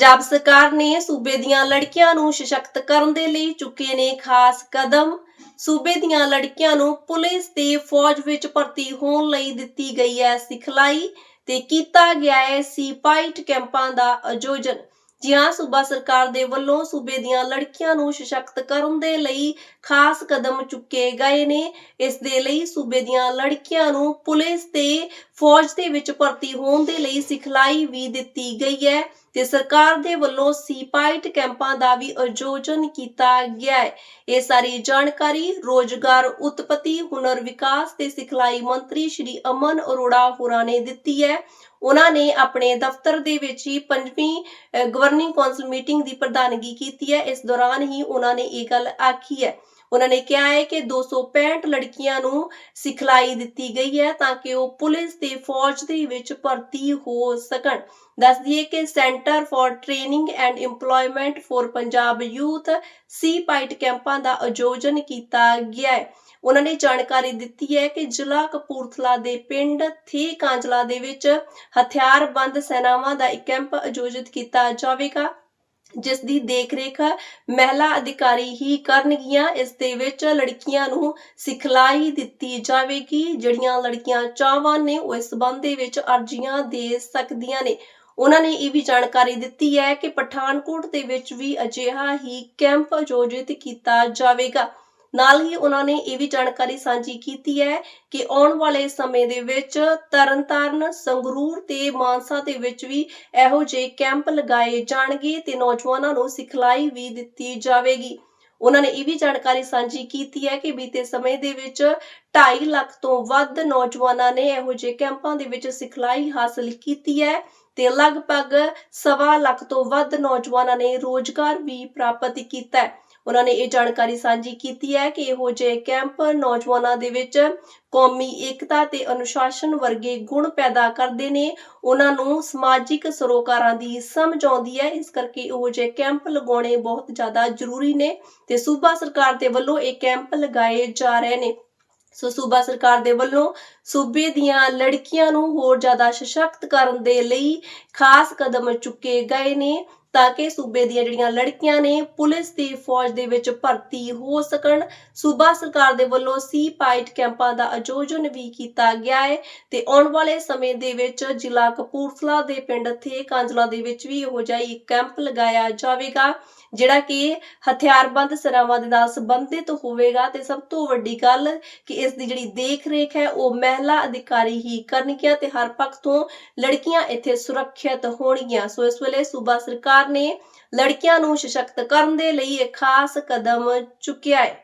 ਪੰਜਾਬ ਸਰਕਾਰ ਨੇ ਸੂਬੇ ਦੀਆਂ ਲੜਕੀਆਂ ਨੂੰ ਸਸ਼ਕਤ ਕਰਨ ਦੇ ਲਈ ਚੁੱਕੇ ਨੇ ਖਾਸ ਕਦਮ। ਸੂਬੇ ਦੀਆਂ ਲੜਕੀਆਂ ਨੂੰ ਪੁਲਿਸ ਤੇ ਫੌਜ ਵਿੱਚ ਭਰਤੀ ਹੋਣ ਲਈ ਦਿੱਤੀ ਗਈ ਹੈ ਸਿਖਲਾਈ ਤੇ ਕੀਤਾ ਗਿਆ ਹੈ ਸੀਪਾਈਟ ਕੈਂਪਾਂ ਦਾ ਆਯੋਜਨ। ਜੀ ਹਾਂ ਸੂਬਾ ਸਰਕਾਰ ਦੇ ਵੱਲੋਂ ਸੂਬੇ ਦੀਆਂ ਲੜਕੀਆਂ ਨੂੰ ਸਸ਼ਕਤ ਕਰਨ ਦੇ ਲਈ ਖਾਸ ਕਦਮ ਚੁੱਕੇ ਗਏ ਨੇ। ਇਸ ਦੇ ਲਈ ਸੂਬੇ ਦੀਆਂ ਲੜਕੀਆਂ ਨੂੰ ਪੁਲਿਸ ਤੇ ਫੌਜ ਦੇ ਵਿੱਚ ਭਰਤੀ ਹੋਣ ਦੇ ਲਈ ਸਿਖਲਾਈ ਵੀ ਦਿੱਤੀ ਗਈ ਹੈ ਤੇ ਸਰਕਾਰ ਦੇ ਵੱਲੋਂ ਸੀਪਾਈਟ ਕੈਂਪਾਂ ਦਾ ਵੀ ਆਯੋਜਨ ਕੀਤਾ ਗਿਆ ਹੈ। ਇਹ ਸਾਰੀ ਜਾਣਕਾਰੀ ਰੋਜ਼ਗਾਰ ਉਤਪਤੀ, ਹੁਨਰ ਵਿਕਾਸ ਤੇ ਸਿਖਲਾਈ ਮੰਤਰੀ ਸ਼੍ਰੀ ਅਮਨ ਅਰੋੜਾ ਹੋਰਾਂ ਨੇ ਦਿੱਤੀ ਹੈ। ਉਹਨਾਂ ਨੇ ਆਪਣੇ ਦਫ਼ਤਰ ਦੇ ਵਿੱਚ ਹੀ ਪੰਜਵੀਂ ਅਹ, ਗਵਰਨਿੰਗ ਕੌਂਸਲ ਮੀਟਿੰਗ ਦੀ ਪ੍ਰਧਾਨਗੀ ਕੀਤੀ ਹੈ। ਇਸ ਦੌਰਾਨ ਹੀ ਉਹਨਾਂ ਨੇ ਇਹ ਗੱਲ ਆਖੀ ਹੈ। ਉਹਨਾਂ ਨੇ ਕਿਹਾ ਹੈ ਕਿ 265 ਲੜਕੀਆਂ ਨੂੰ ਸਿਖਲਾਈ ਦਿੱਤੀ ਗਈ ਹੈ ਤਾਂ ਕਿ ਉਹ ਪੁਲਿਸ ਤੇ ਫੌਜ ਦੇ ਵਿੱਚ ਭਰਤੀ ਹੋ ਸਕਣ। ਦੱਸ ਦਈਏ ਕਿ centre for training and EMPLOYMENT for Punjab youth C PYTE ਕੈਂਪਾਂ ਦਾ ਆਯੋਜਨ ਕੀਤਾ ਗਿਆ ਹੈ। ਉਹਨਾਂ ਨੇ ਜਾਣਕਾਰੀ ਦਿੱਤੀ ਹੈ ਕਿ ਜ਼ਿਲ੍ਹਾ ਕਪੂਰਥਲਾ ਦੇ ਪਿੰਡ ਥੇ ਕਾਂਜਲਾ ਦੇ ਵਿੱਚ ਹਥਿਆਰਬੰਦ ਸੈਨਾਵਾਂ ਦਾ ਇੱਕ ਕੈਂਪ ਆਯੋਜਿਤ ਕੀਤਾ ਜਾਵੇਗਾ ਜਿਸ ਦੀ ਦੇਖਰੇਖ ਮਹਿਲਾ ਅਧਿਕਾਰੀ ਹੀ ਕਰਨਗੀਆਂ। ਇਸ ਦੇ ਵਿੱਚ ਲੜਕੀਆਂ ਨੂੰ ਸਿਖਲਾਈ ਦਿੱਤੀ ਜਾਵੇਗੀ, ਜਿਹੜੀਆਂ ਲੜਕੀਆਂ ਚਾਹਵਾਨ ਨੇ ਉਹ ਇਸ ਸੰਬੰਧ ਦੇ ਵਿੱਚ ਅਰਜ਼ੀਆਂ ਦੇ ਸਕਦੀਆਂ ਨੇ। ਉਹਨਾਂ ਨੇ ਇਹ ਵੀ ਜਾਣਕਾਰੀ ਦਿੱਤੀ ਹੈ ਕਿ ਪਠਾਨਕੋਟ ਦੇ ਵਿੱਚ ਵੀ ਅਜਿਹਾ ਹੀ ਕੈਂਪ ਆਯੋਜਿਤ ਕੀਤਾ ਜਾਵੇਗਾ। ਨਾਲ ਹੀ ਉਹਨਾਂ ਨੇ ਇਹ ਵੀ ਜਾਣਕਾਰੀ ਸਾਂਝੀ ਕੀਤੀ ਹੈ ਕਿ ਆਉਣ ਵਾਲੇ ਸਮੇਂ ਦੇ ਵਿੱਚ ਤਰਨਤਾਰਨ, ਸੰਗਰੂਰ ਤੇ ਮਾਨਸਾ ਦੇ ਵਿੱਚ ਵੀ ਇਹੋ ਜਿਹੇ ਕੈਂਪ ਲਗਾਏ ਜਾਣਗੇ ਤੇ ਨੌਜਵਾਨਾਂ ਨੂੰ ਸਿਖਲਾਈ ਵੀ ਦਿੱਤੀ ਜਾਵੇਗੀ। ਉਹਨਾਂ ਨੇ ਇਹ ਵੀ ਜਾਣਕਾਰੀ ਸਾਂਝੀ ਕੀਤੀ ਹੈ ਕਿ ਬੀਤੇ ਸਮੇਂ ਦੇ ਵਿੱਚ 2.5 ਲੱਖ ਤੋਂ ਵੱਧ ਨੌਜਵਾਨਾਂ ਨੇ ਇਹੋ ਜਿਹੇ ਕੈਂਪਾਂ ਦੇ ਵਿੱਚ ਸਿਖਲਾਈ ਹਾਸਲ ਕੀਤੀ ਹੈ ਤੇ ਲਗਭਗ ਸਵਾ ਲੱਖ ਤੋਂ ਵੱਧ ਨੌਜਵਾਨਾਂ ਨੇ ਰੋਜ਼ਗਾਰ ਵੀ ਪ੍ਰਾਪਤ ਕੀਤਾ ਹੈ। ਉਹਨਾਂ ਨੇ ਇਹ ਜਾਣਕਾਰੀ ਸਾਂਝੀ ਕੀਤੀ ਹੈ ਕਿ ਇਹੋ ਜਿਹੇ ਕੈਂਪ ਨੌਜਵਾਨਾਂ ਦੇ ਵਿੱਚ ਕੌਮੀ ਏਕਤਾ ਤੇ ਅਨੁਸ਼ਾਸਨ ਵਰਗੇ ਗੁਣ ਪੈਦਾ ਕਰਦੇ ਨੇ। ਉਹਨਾਂ ਨੂੰ ਸਮਾਜਿਕ ਸਰੋਕਾਰਾਂ ਦੀ ਸਮਝ ਆਉਂਦੀ ਹੈ। ਇਸ ਕਰਕੇ ਇਹੋ ਜਿਹੇ ਕੈਂਪ ਲਗਾਉਣੇ ਬਹੁਤ ਜ਼ਿਆਦਾ ਜ਼ਰੂਰੀ ਨੇ ਤੇ ਸੂਬਾ ਸਰਕਾਰ ਦੇ ਵੱਲੋਂ ਇਹ ਕੈਂਪ ਲਗਾਏ ਜਾ ਰਹੇ ਨੇ। ਸੋ ਸੂਬਾ ਸਰਕਾਰ ਦੇ ਵੱਲੋਂ ਸੂਬੇ ਦੀਆਂ ਲੜਕੀਆਂ ਨੂੰ ਹੋਰ ਜ਼ਿਆਦਾ ਸਸ਼ਕਤ ਕਰਨ ਦੇ ਲਈ ਖਾਸ ਕਦਮ ਚੁੱਕੇ ਗਏ ਨੇ। ਤਾਂ ਕਿ ਸੂਬੇ ਦੀਆਂ ਜਿਹੜੀਆਂ ਲੜਕੀਆਂ ਨੇ ਪੁਲਿਸ ਤੇ ਫੌਜ ਦੇ ਵਿੱਚ ਭਰਤੀ ਹੋ ਸਕਣ। ਸੂਬਾ ਸਰਕਾਰ ਦੇ ਵੱਲੋਂ ਸੀ ਪਾਈਟ ਕੈਂਪਾਂ ਦਾ ਆਯੋਜਨ ਵੀ ਕੀਤਾ ਗਿਆ ਹੈ ਤੇ ਆਉਣ ਵਾਲੇ ਸਮੇਂ ਦੇ ਵਿੱਚ ਜ਼ਿਲ੍ਹਾ ਕਪੂਰਥਲਾ ਦੇ ਪਿੰਡ ਥੇ ਕਾਂਜਲਾ ਦੇ ਵਿੱਚ ਵੀ ਇਹੋ ਜਿਹਾ ਇੱਕ ਕੈਂਪ ਲਗਾਇਆ ਜਾਵੇਗਾ, ਜਿਹੜਾ ਕਿ ਹਥਿਆਰਬੰਦ ਸਰਾਵਾਂ ਦੇ ਨਾਲ ਸੰਬੰਧਿਤ ਹੋਵੇਗਾ ਤੇ ਸਭ ਤੋਂ ਵੱਡੀ ਗੱਲ ਕਿ ਇਸ ਦੀ ਜਿਹੜੀ ਦੇਖ ਰੇਖ ਹੈ, ਉਹ ਮਹਿਲਾ ਅਧਿਕਾਰੀ ਹੀ ਕਰਨਗੀਆਂ ਤੇ ਹਰ ਪੱਖ ਤੋਂ ਲੜਕੀਆਂ ਇੱਥੇ ਸੁਰੱਖਿਅਤ ਹੋਣਗੀਆਂ। ਸੋ ਇਸ ਵੇਲੇ ਸੂਬਾ ਸਰਕਾਰ ਨੇ ਲੜਕੀਆਂ ਨੂੰ ਸਸ਼ਕਤ ਕਰਨ ਦੇ ਲਈ ਇੱਕ ਖਾਸ ਕਦਮ ਚੁੱਕਿਆ ਹੈ।